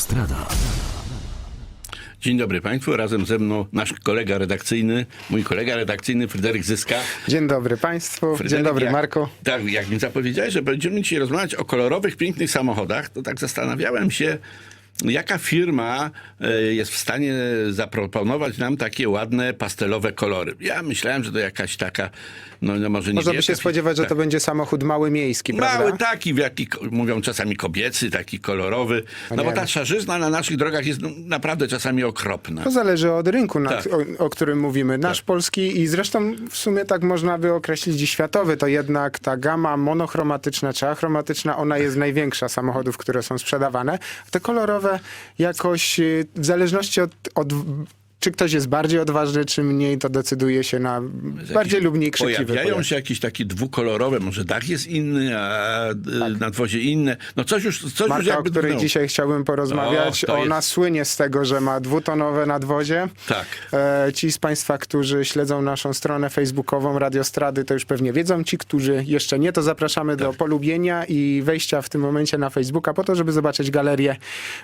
Radiostrada. Dzień dobry Państwu, razem ze mną nasz kolega redakcyjny, mój kolega redakcyjny Fryderyk Zyska. Dzień dobry Państwu, dzień Fryderyk, dobry jak, Marku. Tak, jak mi zapowiedziałeś, że będziemy dzisiaj rozmawiać o kolorowych, pięknych samochodach, to tak zastanawiałem się, jaka firma e, jest w stanie zaproponować nam takie ładne, pastelowe kolory. Ja myślałem, że to jakaś taka, no, no może nie Można by się spodziewać, że tak. to będzie samochód mały miejski, prawda? Mały taki, w jaki mówią czasami kobiecy, taki kolorowy. No nie bo ta wiem. szarzyzna na naszych drogach jest no, naprawdę czasami okropna. To zależy od rynku, Tak. o, o którym mówimy. Nasz polski i zresztą w sumie tak można by określić światowy, to jednak ta gama monochromatyczna czy achromatyczna, ona jest największa samochodów, które są sprzedawane. Te kolorowe jakoś y, w zależności od, od czy ktoś jest bardziej odważny, czy mniej, to decyduje się na bardziej lub mniej krzykliwy Pojawiają pojazd. się jakieś takie dwukolorowe, może dach jest inny, a y, nadwozie inne. No coś już, coś już Marka, o jakby której drgnęło. dzisiaj chciałbym porozmawiać, O, ona jest- słynie z tego, że ma dwutonowe nadwozie. Tak. E, ci z Państwa, którzy śledzą naszą stronę facebookową Radiostrady, to już pewnie wiedzą. Ci, którzy jeszcze nie, to zapraszamy Tak. do polubienia i wejścia w tym momencie na Facebooka po to, żeby zobaczyć galerię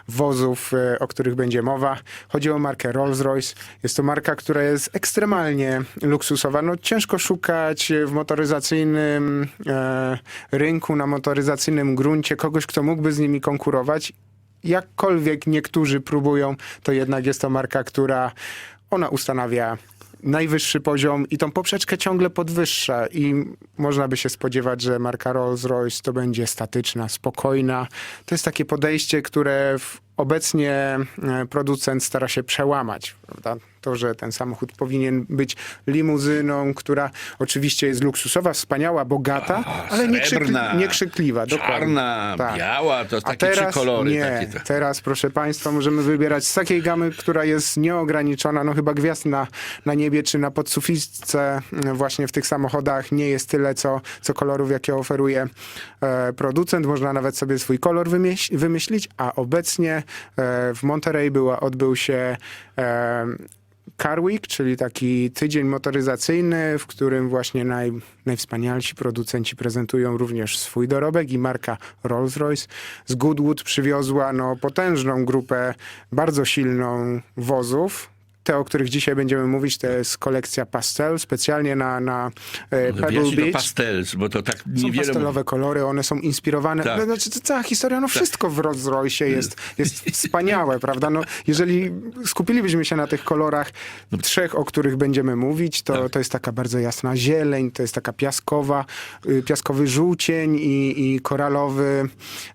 wozów, e, o których będzie mowa. Chodzi o markę Rolls-Royce. Jest to marka, która jest ekstremalnie luksusowa. No, ciężko szukać w motoryzacyjnym e, rynku, na motoryzacyjnym gruncie kogoś, kto mógłby z nimi konkurować jakkolwiek niektórzy próbują, to jednak jest to marka, która ona ustanawia najwyższy poziom i tą poprzeczkę ciągle podwyższa i można by się spodziewać, że marka Rolls-Royce to będzie statyczna, spokojna. To jest takie podejście, które w obecnie e, producent stara się przełamać, prawda? To, że ten samochód powinien być limuzyną, która oczywiście jest luksusowa, wspaniała, bogata, ale nie, krzykli, srebrna, nie krzykliwa. Czarna, Tak. biała, to A takie teraz trzy kolory. nie. Takie, Teraz, proszę Państwa, możemy wybierać z takiej gamy, która jest nieograniczona. No chyba gwiazd na, na niebie czy na podsuficzce mm, właśnie w tych samochodach nie jest tyle, co, co kolorów, jakie oferuje e, producent. Można nawet sobie swój kolor wymyśl, wymyślić, a obecnie w Monterey była, odbył się e, Car Week, czyli taki tydzień motoryzacyjny, w którym właśnie naj, najwspanialsi producenci prezentują również swój dorobek i marka Rolls-Royce z Goodwood przywiozła no, potężną grupę, bardzo silną wozów. Te, o których dzisiaj będziemy mówić, to jest kolekcja pastel, specjalnie na, na e, Pebble Wyjaśnij to Beach. pastels, bo to tak Są niewiele... pastelowe kolory, one są inspirowane. Tak. No, znaczy, to cała historia, no wszystko w Rolls Royce jest, jest wspaniałe, prawda? No, jeżeli skupilibyśmy się na tych kolorach trzech, o których będziemy mówić, to, Tak. to jest taka bardzo jasna zieleń, to jest taka piaskowa, y, piaskowy żółcień i, i koralowy,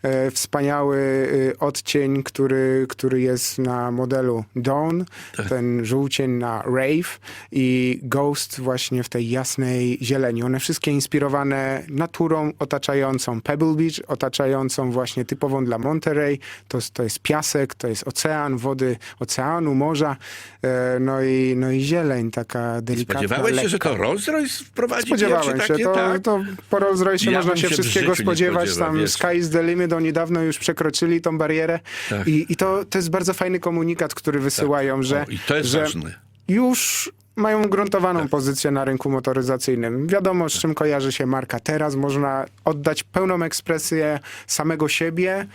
e, wspaniały y, odcień, który, który jest na modelu Dawn, Tak. Ten żółcień na Rave i Ghost właśnie w tej jasnej zieleni. One wszystkie inspirowane naturą otaczającą Pebble Beach, otaczającą właśnie typową dla Monterey. To, to jest piasek, to jest ocean, wody oceanu, morza, e, no i, no i zieleń taka delikatna, Spodziewałeś się, że lekka. to Rolls-Royce wprowadzi Spodziewałem się, takie, to, tak? to po Rolls Royce Ja można się wszystkiego spodziewać, tam wiesz. sky is the limit, oni dawno już przekroczyli tą barierę Tak. i, i to, to jest bardzo fajny komunikat, który wysyłają, że, O, że ważne. już mają ugruntowaną Tak. pozycję na rynku motoryzacyjnym. Wiadomo, z czym kojarzy się marka teraz. Można oddać pełną ekspresję samego siebie e,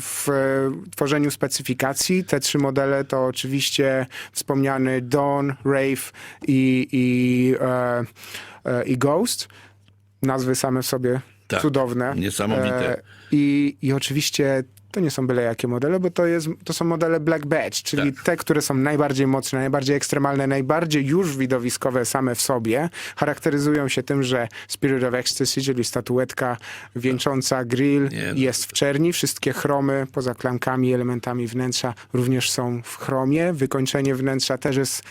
w e, tworzeniu specyfikacji. Te trzy modele to oczywiście wspomniany Dawn, Rave i, i, e, e, i Ghost. Nazwy same w sobie Tak, cudowne. niesamowite. E, i, I oczywiście to nie są byle jakie modele, bo to, jest, to są modele Black Badge, czyli Tak. te, które są najbardziej mocne, najbardziej ekstremalne, najbardziej już widowiskowe same w sobie. Charakteryzują się tym, że Spirit of Ecstasy, czyli statuetka wieńcząca grill Nie no. jest w czerni. Wszystkie chromy poza klankami, elementami wnętrza również są w chromie. Wykończenie wnętrza też jest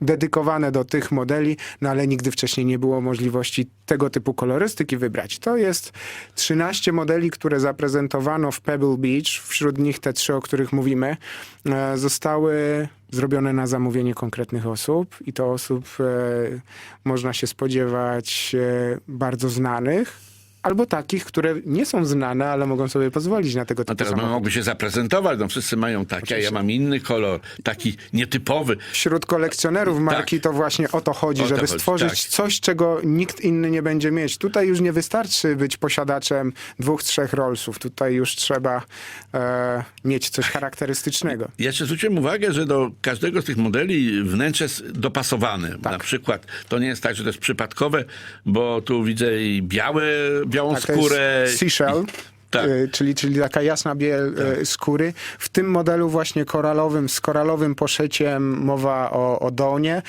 dedykowane do tych modeli, no ale nigdy wcześniej nie było możliwości tego typu kolorystyki wybrać. To jest 13 modeli, które zaprezentowano w Pebble Beach. Wśród nich te trzy, o których mówimy, e, zostały zrobione na zamówienie konkretnych osób i to osób e, można się spodziewać e, bardzo znanych. Albo takich, które nie są znane, ale mogą sobie pozwolić na tego A typu teraz samochody. mogłoby się zaprezentować, no wszyscy mają takie, a ja mam inny kolor, taki nietypowy. Wśród kolekcjonerów marki to właśnie o to chodzi, Tak. O to żeby chodzi, stworzyć tak. coś, czego nikt inny nie będzie mieć. Tutaj już nie wystarczy być posiadaczem dwóch, trzech Rollsów. Tutaj już trzeba e, mieć coś charakterystycznego. Ja jeszcze zwróciłem uwagę, że do każdego z tych modeli wnętrze jest dopasowane. Tak. Na przykład to nie jest tak, że to jest przypadkowe, bo tu widzę i białe, białą Tak, skórę. Tak. y, Czyli, czyli taka jasna biel y, skóry. W tym modelu właśnie koralowym, z koralowym poszyciem mowa o, o donie.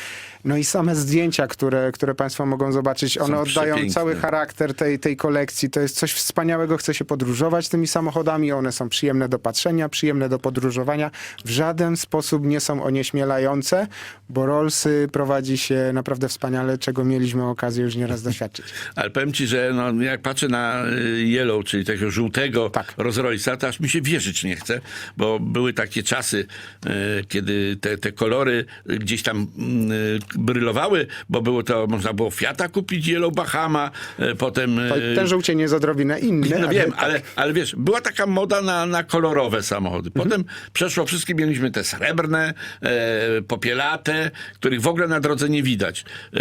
No i same zdjęcia, które, które Państwo mogą zobaczyć, one oddają przepiękne. cały charakter tej, tej kolekcji. To jest coś wspaniałego, chce się podróżować tymi samochodami. One są przyjemne do patrzenia, przyjemne do podróżowania. W żaden sposób nie są onieśmielające, bo Rollsy prowadzi się naprawdę wspaniale, czego mieliśmy okazję już nieraz doświadczyć. Ale powiem ci, że no, jak patrzę na y, Yellow, czyli tego żółtego Tak. Rolls Royce'a, to aż mi się wierzyć nie chce, bo były takie czasy, y, kiedy te, te kolory gdzieś tam y, brylowały, bo było to, można było Fiata kupić, Yellow Bahama, y, potem... Ten żółcień jest odrobinę inny. No ale wiem, tak. ale, ale wiesz, była taka moda na, na kolorowe samochody. Potem przeszło wszystkie, mieliśmy te srebrne, e, popielate, których w ogóle na drodze nie widać. E,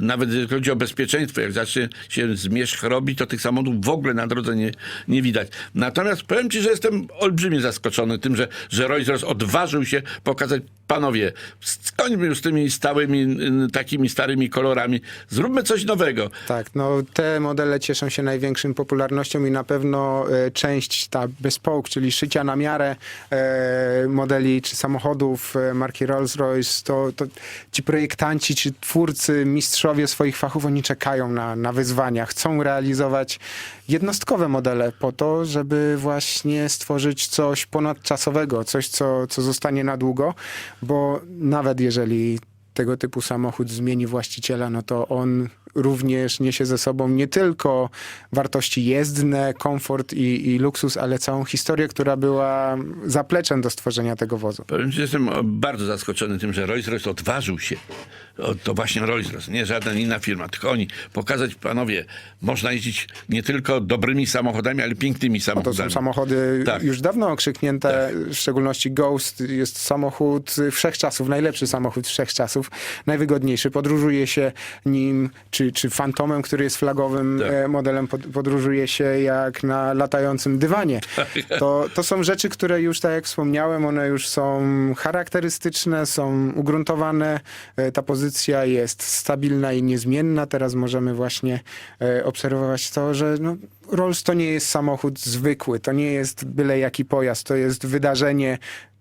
nawet jeżeli chodzi o bezpieczeństwo, jak zacznie się zmierzch robić, to tych samochodów w ogóle na drodze nie, nie widać. Natomiast powiem ci, że jestem olbrzymie zaskoczony tym, że, że Rolls-Royce odważył się pokazać, panowie, skończmy już z tymi stałymi, takimi starymi kolorami, zróbmy coś nowego. Tak, no te modele cieszą się największą popularnością i na pewno e, część ta bespoke, czyli szycia na miarę e, modeli czy samochodów e, marki Rolls-Royce, to, to ci projektanci czy twórcy, mistrzowie swoich fachów, oni czekają na, na wyzwania, chcą realizować jednostkowe modele po to, żeby właśnie stworzyć coś ponadczasowego, coś, co, co zostanie na długo, bo nawet jeżeli tego typu samochód zmieni właściciela, no to on również niesie ze sobą nie tylko wartości jezdne, komfort i, i luksus, ale całą historię, która była zapleczem do stworzenia tego wozu. Powiem ci, jestem bardzo zaskoczony tym, że Rolls-Royce odważył się. O, to właśnie Rolls-Royce, nie żadna inna firma, tylko oni. Pokazać, panowie, można jeździć nie tylko dobrymi samochodami, ale pięknymi To samochodami. są samochody Tak. już dawno okrzyknięte, w szczególności Ghost jest samochód wszechczasów, najlepszy samochód wszechczasów, najwygodniejszy. Podróżuje się nim, czy, czy Phantomem, który jest flagowym Tak. e, modelem, pod, podróżuje się jak na latającym dywanie. To, to są rzeczy, które już, tak jak wspomniałem, one już są charakterystyczne, są ugruntowane. E, Ta pozycja jest stabilna i niezmienna. Teraz możemy właśnie e, obserwować to, że no, Rolls to nie jest samochód zwykły, to nie jest byle jaki pojazd, to jest wydarzenie,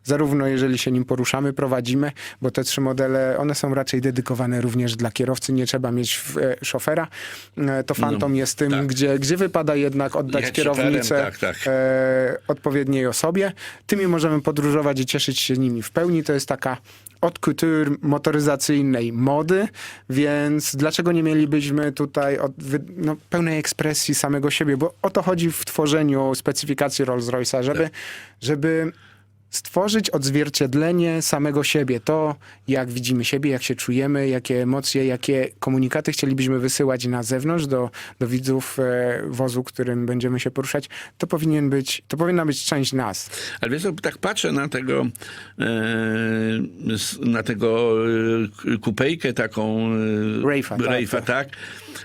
zarówno jeżeli się nim poruszamy, prowadzimy, bo te trzy modele, one są raczej dedykowane również dla kierowcy, nie trzeba mieć e, szofera. E, to Phantom jest tym, tak. gdzie, gdzie wypada jednak oddać Jechać kierownicę tak, tak. E, odpowiedniej osobie. Tymi możemy podróżować i cieszyć się nimi w pełni. To jest taka haute couture motoryzacyjnej mody, więc dlaczego nie mielibyśmy tutaj od, no, pełnej ekspresji samego siebie, bo o to chodzi w tworzeniu specyfikacji Rolls-Royce'a, żeby, Tak. żeby stworzyć odzwierciedlenie samego siebie. To, jak widzimy siebie, jak się czujemy, jakie emocje, jakie komunikaty chcielibyśmy wysyłać na zewnątrz do, do widzów e, wozu, którym będziemy się poruszać, to powinien być, to powinna być część nas. Ale wiesz, tak patrzę na tego, e, na tego e, kupejkę taką e, Rafe'a, tak, Rafe'a, tak. tak.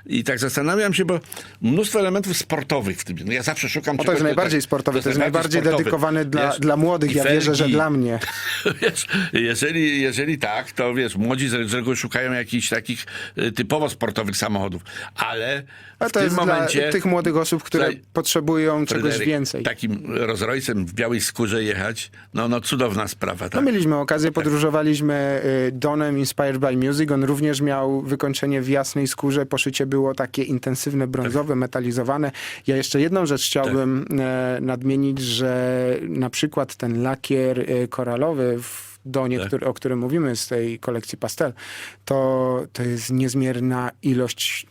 I tak zastanawiam się, bo mnóstwo elementów sportowych w tym. No ja zawsze szukam O, to jest najbardziej sportowy, to jest najbardziej sportowy. dedykowany dla, Wiesz, dla młodych. i Ja wierzę, że dla mnie. Wiesz, jeżeli, jeżeli tak, to wiesz, młodzi z reguły szukają jakichś takich e, typowo sportowych samochodów, ale A w to tym jest momencie... dla tych młodych osób, które potrzebują czegoś więcej. Takim Rolls Royce'em w białej skórze jechać, no, no cudowna sprawa. No Tak? mieliśmy okazję, podróżowaliśmy y, Donem Inspired by Music. On również miał wykończenie w jasnej skórze. Poszycie było takie intensywne, brązowe, metalizowane. Ja jeszcze jedną rzecz chciałbym e, nadmienić, że na przykład ten lakier e, koralowy w Donie, Tak. o którym mówimy z tej kolekcji pastel, to, to jest niezmierna ilość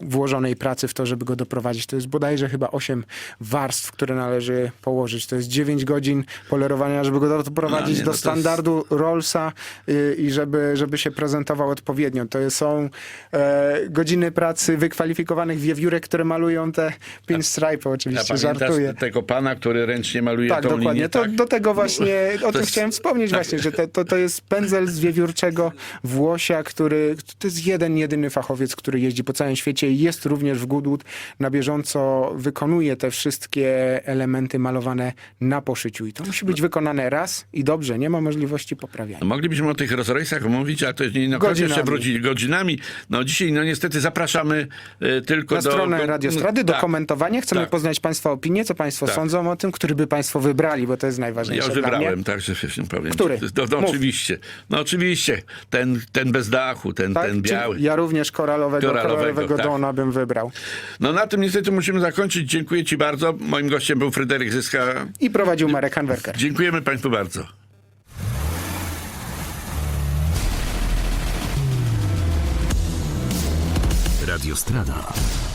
włożonej pracy w to, żeby go doprowadzić. To jest bodajże chyba 8 warstw, które należy położyć. To jest 9 godzin polerowania, żeby go doprowadzić No, nie, no do to jest- standardu Rollsa y, i żeby, żeby się prezentował odpowiednio. To są e, godziny pracy wykwalifikowanych wiewiórek, które malują te pinstripe, oczywiście, pamiętasz żartuję. tego pana, który ręcznie maluje Tak, tą dokładnie. linię? To, tak? Do tego właśnie, o tym jest- chciałem wspomnieć właśnie, że te, to, to jest pędzel z wiewiórczego włosia, który, to jest jeden, jedyny fachowiec, który jeździ po całym świecie jest również w Goodwood, na bieżąco wykonuje te wszystkie elementy malowane na poszyciu i to musi być wykonane raz i dobrze, nie ma możliwości poprawiania. No, moglibyśmy o tych Rolls Royce'ach mówić, ale to jest nie na koniec jeszcze wrócić godzinami. No dzisiaj, no niestety zapraszamy e, tylko Na do... stronę do- Radiostrady do tak. komentowania. Chcemy tak. poznać Państwa opinię, co Państwo Tak. sądzą o tym, który by Państwo wybrali, bo to jest Ja najważniejsze już mnie. wybrałem, także się powiem. Który? No, no oczywiście. No oczywiście. Ten, ten bez dachu, ten, Tak? ten biały. Ja również koralowego, Koralowego, koralowego tak. Dona bym wybrał. No na tym niestety musimy zakończyć. Dziękuję Ci bardzo. Moim gościem był Fryderyk Zyska. I prowadził Marek Hanwerker. Dziękujemy Państwu bardzo. Radio Strada.